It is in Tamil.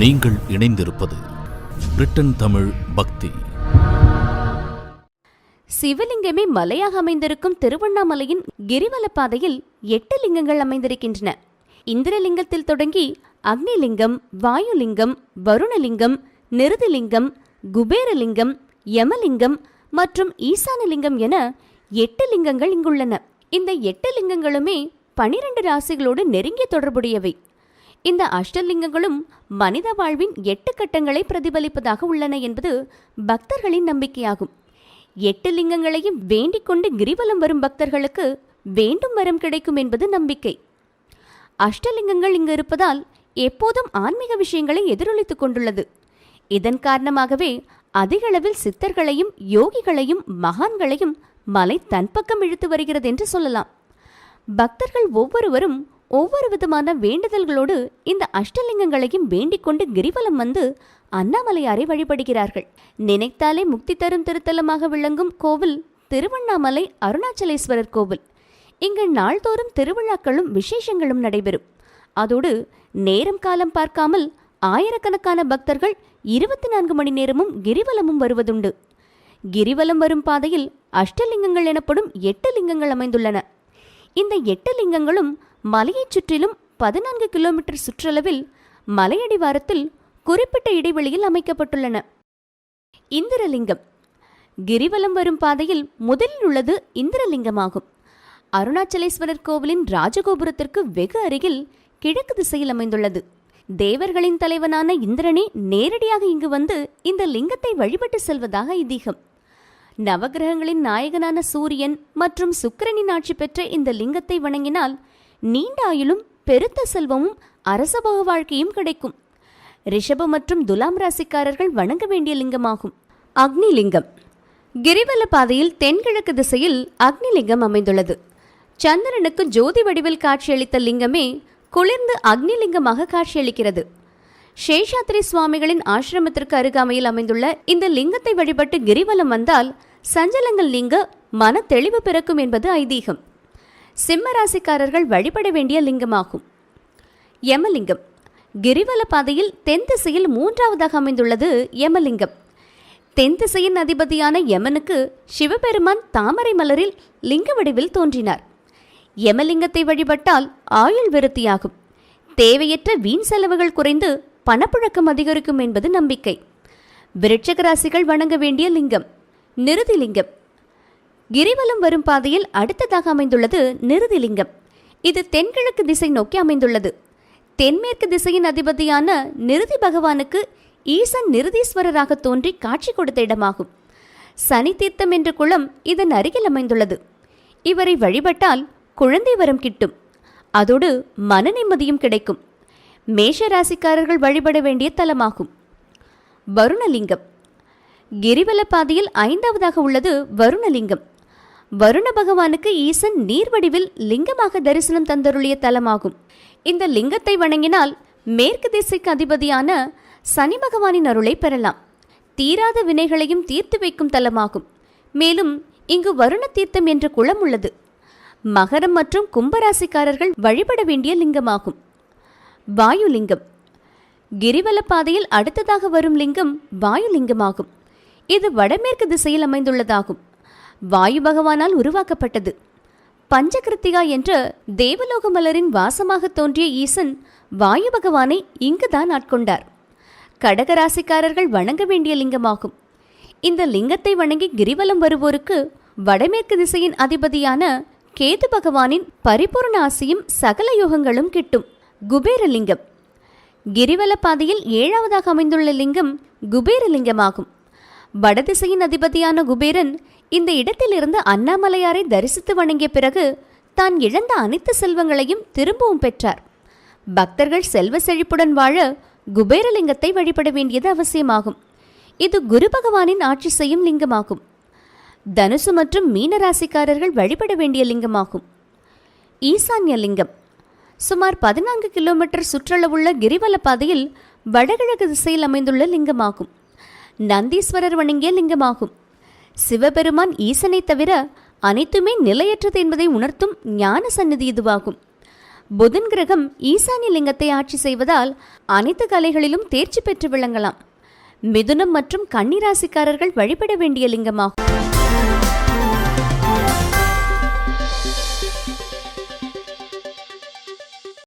நீங்கள் இணைந்திருப்பது பிரிட்டன் தமிழ் பக்தி. சிவலிங்கமே மலையாக அமைந்திருக்கும் திருவண்ணாமலையின் கிரிவல பாதையில் எட்டு லிங்கங்கள் அமைந்திருக்கின்றன. இந்திரலிங்கத்தில் தொடங்கி அக்னிலிங்கம் வாயுலிங்கம் வருணலிங்கம் நிருதிலிங்கம் குபேரலிங்கம் யமலிங்கம் மற்றும் ஈசானலிங்கம் என எட்டு லிங்கங்கள் இங்குள்ளன. இந்த எட்டு லிங்கங்களுமே பனிரெண்டு ராசிகளோடு நெருங்கிய தொடர்புடையவை. இந்த அஷ்டலிங்கங்களும் மனித வாழ்வின் எட்டு கட்டங்களை பிரதிபலிப்பதாக உள்ளன என்பது பக்தர்களின் நம்பிக்கையாகும். எட்டு லிங்கங்களையும் வேண்டிக் கொண்டு கிரிவலம் வரும் பக்தர்களுக்கு வேண்டும் வரம் கிடைக்கும் என்பது நம்பிக்கை. அஷ்டலிங்கங்கள் இங்கு இருப்பதால் எப்போதும் ஆன்மீக விஷயங்களை எதிரொலித்துக் கொண்டுள்ளது. இதன் காரணமாகவே அதிகளவில் சித்தர்களையும் யோகிகளையும் மகான்களையும் மலை தன் பக்கம் இழுத்து வருகிறது என்று சொல்லலாம். பக்தர்கள் ஒவ்வொருவரும் ஒவ்வொரு விதமான வேண்டுதல்களோடு இந்த அஷ்டலிங்கங்களையும் வேண்டிக் கொண்டு கிரிவலம் வந்து அண்ணாமலையாரை வழிபடுகிறார்கள். நினைத்தாலே முக்தி தரும் திருத்தலமாக விளங்கும் கோவில் திருவண்ணாமலை அருணாச்சலேஸ்வரர் கோவில். இங்கு நாள்தோறும் திருவிழாக்களும் விசேஷங்களும் நடைபெறும். அதோடு நேரம் காலம் பார்க்காமல் ஆயிரக்கணக்கான பக்தர்கள் இருபத்தி நான்கு மணி நேரமும் கிரிவலமும் வருவதுண்டு. கிரிவலம் வரும் பாதையில் அஷ்டலிங்கங்கள் எனப்படும் எட்டு லிங்கங்கள் அமைந்துள்ளன. இந்த எட்டு லிங்கங்களும் மலையைச் சுற்றிலும் பதினான்கு கிலோமீட்டர் சுற்றளவில் மலையடிவாரத்தில் குறிப்பிட்ட இடைவெளியில் அமைக்கப்பட்டுள்ளன. இந்திரலிங்கம். கிரிவலம் வரும் பாதையில் முதலில் உள்ளது இந்திரலிங்கமாகும். அருணாச்சலேஸ்வரர் கோவிலின் ராஜகோபுரத்திற்கு வெகு அருகில் கிழக்கு திசையில் அமைந்துள்ளது. தேவர்களின் தலைவனான இந்திரனே நேரடியாக இங்கு வந்து இந்த லிங்கத்தை வழிபட்டு செல்வதாக ஐதீகம். நவகிரகங்களின் நாயகனான சூரியன் மற்றும் சுக்கிரனின் ஆட்சி பெற்ற இந்த லிங்கத்தை வணங்கினால் நீண்ட ஆயுளும் பெருத்த செல்வமும் அரசபோக வாழ்க்கையும் கிடைக்கும். ரிஷப மற்றும் துலாம் ராசிக்காரர்கள் வணங்க வேண்டிய லிங்கமாகும். அக்னிலிங்கம். கிரிவல பாதையில் தென்கிழக்கு திசையில் அக்னிலிங்கம் அமைந்துள்ளது. சந்திரனுக்கு ஜோதி வடிவில் காட்சியளித்த லிங்கமே குளிர்ந்து அக்னிலிங்கமாக காட்சியளிக்கிறது. சேஷாத்ரி சுவாமிகளின் ஆசிரமத்திற்கு அருகாமையில் அமைந்துள்ள இந்த லிங்கத்தை வழிபட்டு கிரிவலம் வந்தால் சஞ்சலங்கள் நீங்க மன தெளிவு பிறக்கும் என்பது ஐதீகம். சிம்ம ராசிக்காரர்கள் வழிபட வேண்டிய லிங்கமாகும். யமலிங்கம். கிரிவல பாதையில் தென் திசையில் மூன்றாவதாக அமைந்துள்ளது யமலிங்கம். தென் திசையின் அதிபதியான யமனுக்கு சிவபெருமான் தாமரை மலரில் லிங்க வடிவில் தோன்றினார். யமலிங்கத்தை வழிபட்டால் ஆயுள் விருத்தியாகும். தேவையற்ற வீண் செலவுகள் குறைந்து பணப்புழக்கம் அதிகரிக்கும் என்பது நம்பிக்கை. விருட்சக ராசிகள் வணங்க வேண்டிய லிங்கம். நிருதிலிங்கம். கிரிவலம் வரும் பாதையில் அடுத்ததாக அமைந்துள்ளது நிருதிலிங்கம். இது தென்கிழக்கு திசை நோக்கி அமைந்துள்ளது. தென்மேற்கு திசையின் அதிபதியான நிருதி பகவானுக்கு ஈசன் நிருதீஸ்வரராக தோன்றி காட்சி கொடுத்த இடமாகும். சனி தீர்த்தம் என்ற குளம் இதன் அருகில் அமைந்துள்ளது. இவரை வழிபட்டால் குழந்தை வரம் கிட்டும். அதோடு மன நிம்மதியும் கிடைக்கும். மேஷ ராசிக்காரர்கள் வழிபட வேண்டிய தலமாகும். வருணலிங்கம். கிரிவல பாதையில் ஐந்தாவதாக உள்ளது வருணலிங்கம். வருண பகவானுக்கு ஈசன் நீர் வடிவில் லிங்கமாக தரிசனம் தந்தருளிய தலமாகும். இந்த லிங்கத்தை வணங்கினால் மேற்கு திசைக்கு அதிபதியான சனி பகவானின் அருளை பெறலாம். தீராத வினைகளையும் தீர்த்து வைக்கும் தலமாகும். மேலும் இங்கு வருண தீர்த்தம் என்ற குளம் உள்ளது. மகரம் மற்றும் கும்பராசிக்காரர்கள் வழிபட வேண்டிய லிங்கமாகும். வாயுலிங்கம். கிரிவல பாதையில் அடுத்ததாக வரும் லிங்கம் வாயுலிங்கமாகும். இது வடமேற்கு திசையில் அமைந்துள்ளதாகும். வாயு பகவானால் உருவாக்கப்பட்டது. பஞ்சகிருத்திகா என்ற தேவலோக மலரின் வாசமாக தோன்றிய ஈசன் வாயு பகவானை இங்குதான் ஆட்கொண்டார். கடகராசிக்காரர்கள் வணங்க வேண்டிய லிங்கமாகும். இந்த லிங்கத்தை வணங்கி கிரிவலம் வருவோருக்கு வடமேற்கு திசையின் அதிபதியான கேது பகவானின் பரிபூர்ண ஆசியும் சகல யோகங்களும் கிட்டும். குபேரலிங்கம் கிரிவல பாதையில் ஏழாவதாக அமைந்துள்ள லிங்கம் குபேரலிங்கமாகும் வடதிசையின் அதிபதியான குபேரன் இந்த இடத்திலிருந்து அண்ணாமலையாரை தரிசித்து வணங்கிய பிறகு தான் இழந்த அனைத்து செல்வங்களையும் திரும்பவும் பெற்றார். பக்தர்கள் செல்வ செழிப்புடன் வாழ குபேரலிங்கத்தை வழிபட வேண்டியது அவசியமாகும். இது குரு பகவானின் ஆட்சி செய்யும் லிங்கமாகும். தனுசு மற்றும் மீனராசிக்காரர்கள் வழிபட வேண்டிய லிங்கமாகும். ஈசான்ய லிங்கம். சுமார் பதினான்கு கிலோமீட்டர் சுற்றளவுள்ள கிரிவல பாதையில் வடகிழக்கு திசையில் அமைந்துள்ள லிங்கமாகும். நந்தீஸ்வரர் வணங்கிய லிங்கமாகும். சிவபெருமான் ஈசனை தவிர அனைத்துமே நிலையற்றது என்பதை உணர்த்தும் ஞான சந்நிதி இதுவாகும். புதன் கிரகம் ஈசானிய லிங்கத்தை ஆட்சி செய்வதால் அனைத்து கலைகளிலும் தேர்ச்சி பெற்று விளங்கலாம். மிதுனம் மற்றும் கன்னிராசிக்காரர்கள் வழிபட வேண்டிய லிங்கமாகும்.